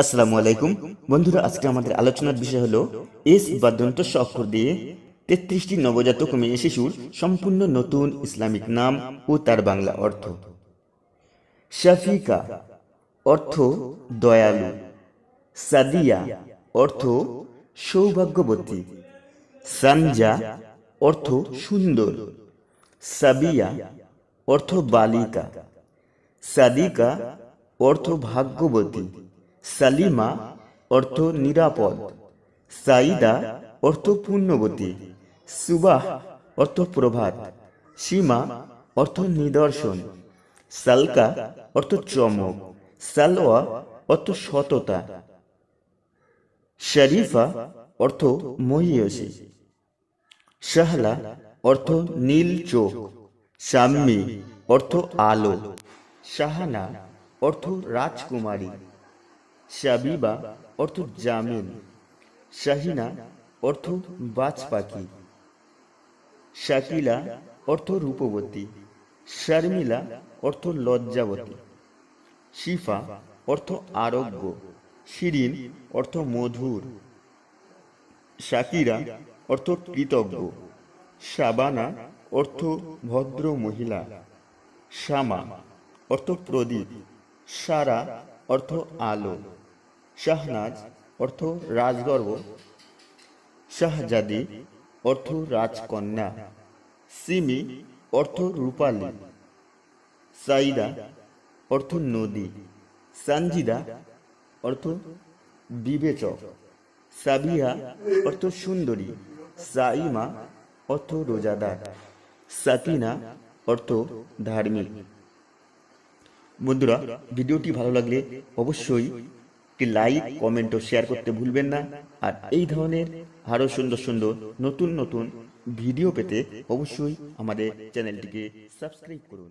আসসালামু আলাইকুম। বন্ধুরা, আজকে আমাদের আলোচনার বিষয় হলো এস বা দন্ত অক্ষর দিয়ে তেত্রিশটি নবজাতক মেয়ে শিশুর সম্পূর্ণ নতুন ইসলামিক নাম ও তার বাংলা অর্থ। শাফিকা অর্থ দয়ালু, সাদিয়া অর্থ সৌভাগ্যবতী, সানজা অর্থ সুন্দর, সাবিয়া অর্থ বালিকা, সাদিকা অর্থ ভাগ্যবতী। সালিমা অর্থ নিরাপদ সাইদা অর্থ পুণ্যবতী সুবাহ অর্থ প্রভাত, সীমা অর্থ নিদর্শন, সালকা অর্থ চমক, সালওয়া অর্থ সততা, শরীফা অর্থ মহিয়সী, শাহলা অর্থ নীল চোখ, শাম্মী অর্থ আলো, শাহানা অর্থ রাজকুমারী। শাবিবা অর্থ জামিন শাহিনা অর্থ বাজ পাখি শাকিলা অর্থ রূপবতী, শর্মিলা অর্থ লজ্জাবতী, শিফা অর্থ আরোগ্য, শিরিন অর্থ মধুর, শাকিরা অর্থ কৃতজ্ঞ, শাবানা অর্থ ভদ্র মহিলা শ্যামা অর্থ প্রদীপ, সারা অর্থ আলো। শাহনাজ, অর্থ রাজগর্ব। শাহজাদি, অর্থ রাজকন্যা। সিমি, অর্থ রূপালী। সাইদা, অর্থ নদী। সানজিদা, অর্থ বিবেচক। সাবিয়া অর্থ সুন্দরী। সাইমা অর্থ রোজাদার। সাকিনা, অর্থ ধার্মিক। বন্ধুরা, ভিডিওটি ভালো লাগলে অবশ্যই একটি লাইক কমেন্ট ও শেয়ার করতে ভুলবেন না। আর এই ধরনের আরও সুন্দর সুন্দর নতুন নতুন ভিডিও পেতে অবশ্যই আমাদের চ্যানেলটিকে সাবস্ক্রাইব করুন।